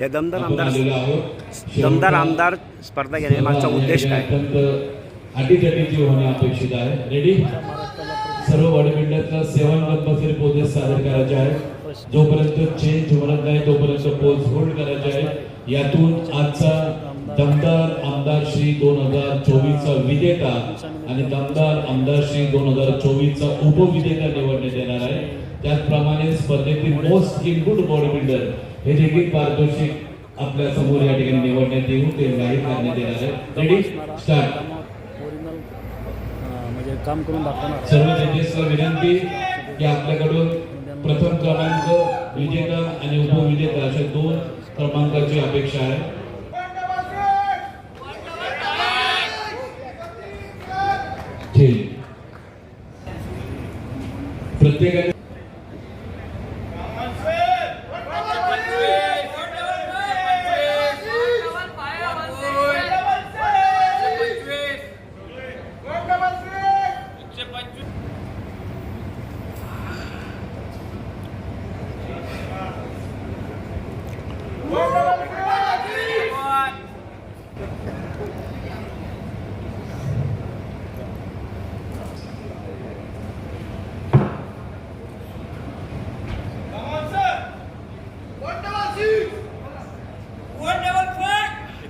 या दमदार आमदार दमदार आमदार स्पर्धा घेण्याचा मागचा उद्देश काय? अटीतटीची होणे अपेक्षित आहे. रेडी सर्व बॉडी बिल्डरचा सेवन कंपल्सरी पोजेस सादर करायचे आहे. जोपर्यंत चेंज होणार नाही तोपर्यंत पोज होल्ड करायचे आहे. यातून आजचा दमदार आमदार श्री दोन हजार चोवीसचा विजेता आणि दमदार आमदार श्री दोन हजार चोवीसचा उपविजेता निवडण्यात येणार आहे. त्याचप्रमाणे स्पर्धेतील मोस्ट इनपुट बॉडी बिल्डर हे देखील पारितोषिक आपल्यासमोर या ठिकाणी निवडण्यात येऊन ते जाहीर करण्यात येणार आहे. रेडी स्टार्ट म्हणजे काम करून दाखवणार सर्व जजेसला विनंती की आपल्याकडून प्रथम क्रमांक विजेता आणि उपविजेता अशा दोन क्रमांकाची अपेक्षा आहे. ठीक. प्रत्येकाने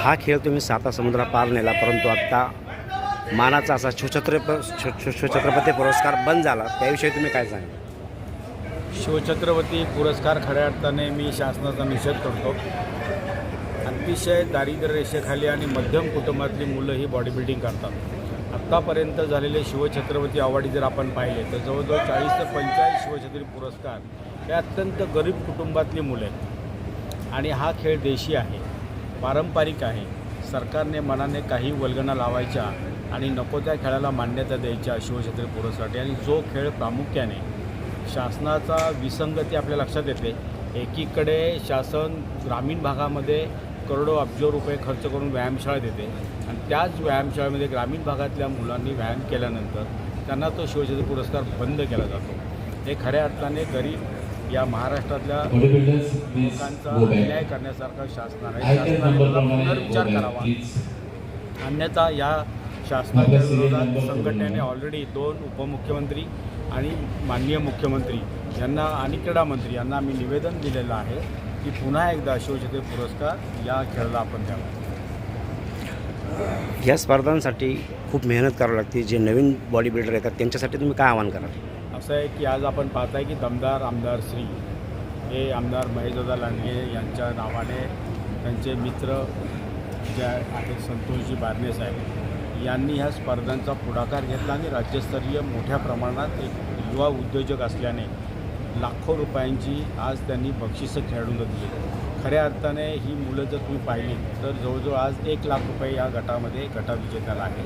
हा खेळ तुम्ही साता समुद्रा पार नेला परंतु आत्ता मानाचा असा शिवछत्र शिवछत्रपती पुरस्कार बंद झाला. त्याविषयी तुम्ही काय सांगा शिवछत्रपती पुरस्कार खऱ्या अर्थाने मी शासनाचा निषेध करतो. अतिशय दारिद्र्य रेषेखाली आणि मध्यम कुटुंबातली मुलं ही बॉडी बिल्डिंग करतात. आत्तापर्यंत झालेले शिवछत्रपती अवॉर्ड जर आपण पाहिले तर जवळजवळ चाळीस ते पंचाळीस शिवछत्री पुरस्कार हे अत्यंत गरीब कुटुंबातली मुलं आहेत. आणि हा खेळ देशी आहे पारंपरिक आहे. सरकारने मनाने काही वल्गना लावायच्या आणि नको त्या खेळाला मान्यता द्यायच्या शिवछत्री पुरस्कारसाठी आणि जो खेळ प्रामुख्याने शासनाचा विसंगती आपल्या लक्षात येते एकीकडे शासन ग्रामीण भागामध्ये करोडो अब्जो रुपये खर्च करून व्यायामशाळा देते आणि त्याच व्यायामशाळेमध्ये ग्रामीण भागातल्या मुलांनी व्यायाम केल्यानंतर त्यांना तो शिवछत्री पुरस्कार बंद केला जातो. हे खऱ्या अर्थाने गरीब या महाराष्ट्रातल्या लोकांचा अन्याय करण्यासारखा शासनाने शासनाने पुनर्विचार करावा. अन्यथा या शासनाच्या विरोधात संघटनेने. ऑलरेडी दोन उपमुख्यमंत्री आणि माननीय मुख्यमंत्री यांना आणि क्रीडा मंत्री यांना आम्ही निवेदन दिलेलं आहे की पुन्हा एकदा शिवछत्री पुरस्कार या खेळाला आपण द्यावा या स्पर्धांसाठी खूप मेहनत करावी लागते जे नवीन बॉडी बिल्डर येतात त्यांच्यासाठी तुम्ही काय आवाहन कराल असं आहे की आज आपण पाहताय की दमदार आमदार श्री हे आमदार महेशदादा लांडगे यांच्या नावाने त्यांचे मित्र जे आहेत संतोषजी बारणे साहेब यांनी ह्या स्पर्धांचा पुढाकार घेतला आणि राज्यस्तरीय मोठ्या प्रमाणात एक युवा उद्योजक असल्याने लाखो रुपयांची आज त्यांनी बक्षिसं खेळाडूंना दिली. खऱ्या अर्थाने ही मुलं जर तुम्ही पाहिली तर जवळजवळ आज एक लाख रुपये या गटामध्ये गटाविजेत्याला आहे.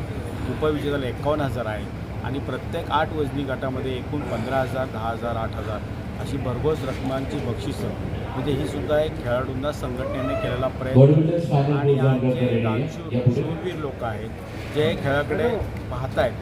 उपविजेत्याला एकावन्न हजार आहे. आणि प्रत्येक आठ वजनी गटामध्ये एकूण पंधरा हजार दहा हजार आठ हजार अशी भरघोस रकमांची बक्षिसं. म्हणजे ही सुद्धा एक खेळाडूंना संघटनेने केलेला प्रयत्न. आणि आज जे दानशूर पुढे शूरवीर लोक आहेत जे खेळाकडे पाहतायत.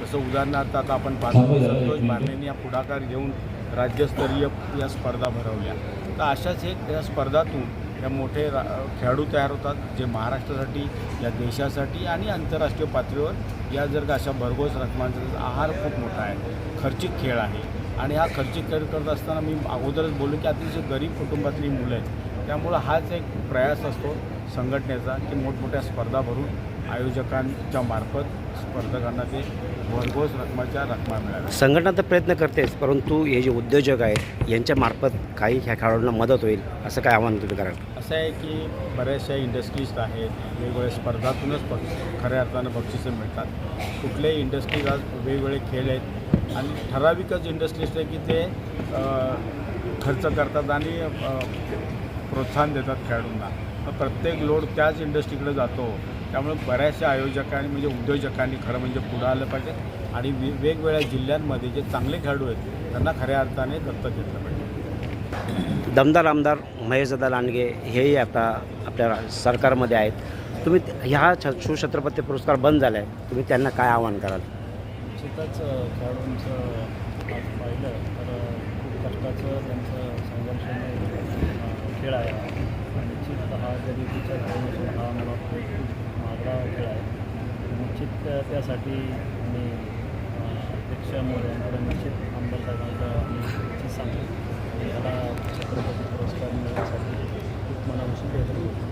जसं उदाहरणार्थ आता आपण पाहतो संतोष. बारणेंनी या पुढाकार घेऊन राज्यस्तरीय या स्पर्धा भरवल्या. तर अशाच एक या स्पर्धातून या मोठे रा खेळाडू तयार होतात जे महाराष्ट्रासाठी या देशासाठी आणि आंतरराष्ट्रीय पातळीवर या जर का अशा भरघोस रकमांचा आहार खूप मोठा आहे. खर्चिक खेळ आहे. आणि हा खर्चिक करत असताना मी अगोदरच बोललो की अतिशय गरीब कुटुंबातली मुलं आहेत. त्यामुळं हाच एक प्रयास असतो संघटनेचा की मोठमोठ्या स्पर्धा भरून आयोजकांच्या मार्फत स्पर्धकांना ते भरघोस रकमाच्या रकमा मिळाव्या संघटना तर प्रयत्न करतेच परंतु हे जे उद्योजक आहेत यांच्यामार्फत काही ह्या खेळाडूंना मदत होईल असं काय आव्हान तुम्ही कराल? असं आहे की बऱ्याचशा इंडस्ट्रीज आहेत वेगवेगळ्या स्पर्धातूनच खऱ्या अर्थानं बक्षिसं मिळतात. कुठल्याही इंडस्ट्रीज आज वेगवेगळे खेळ आहेत आणि ठराविकच इंडस्ट्रीज आहे की ते खर्च करतात आणि प्रोत्साहन देतात खेळाडूंना. प्रत्येक लोड त्याच इंडस्ट्रीकडे जातो. त्यामुळे बऱ्याचशा आयोजकांनी म्हणजे उद्योजकांनी खरं म्हणजे पुढं आलं पाहिजे. आणि वे वेगवेगळ्या जिल्ह्यांमध्ये जे चांगले खेळाडू आहेत त्यांना खऱ्या अर्थाने दत्तक घेतलं पाहिजे. दमदार आमदार महेशदादा लांडगे हेही आता आपल्या सरकारमध्ये आहेत. तुम्ही ह्या छ शिवछत्रपती पुरस्कार बंद झाला आहे तुम्ही त्यांना काय आव्हान कराल? निश्चितच खेळाडूंचं आज पाहिलं तर खूप कष्टाचं त्यांचं संघर्ष खेळ आहे. आणि निश्चित हा गरिबीच्या खेळ नसून हा मला खूप महागडा खेळ आहे. निश्चित त्यासाठी मी अ, अध्यक्ष निश्चित आमदार साहेबांचा मी निश्चित सांगतो याला छत्रपती पुरस्कार मिळण्यासाठी खूप मला उशीर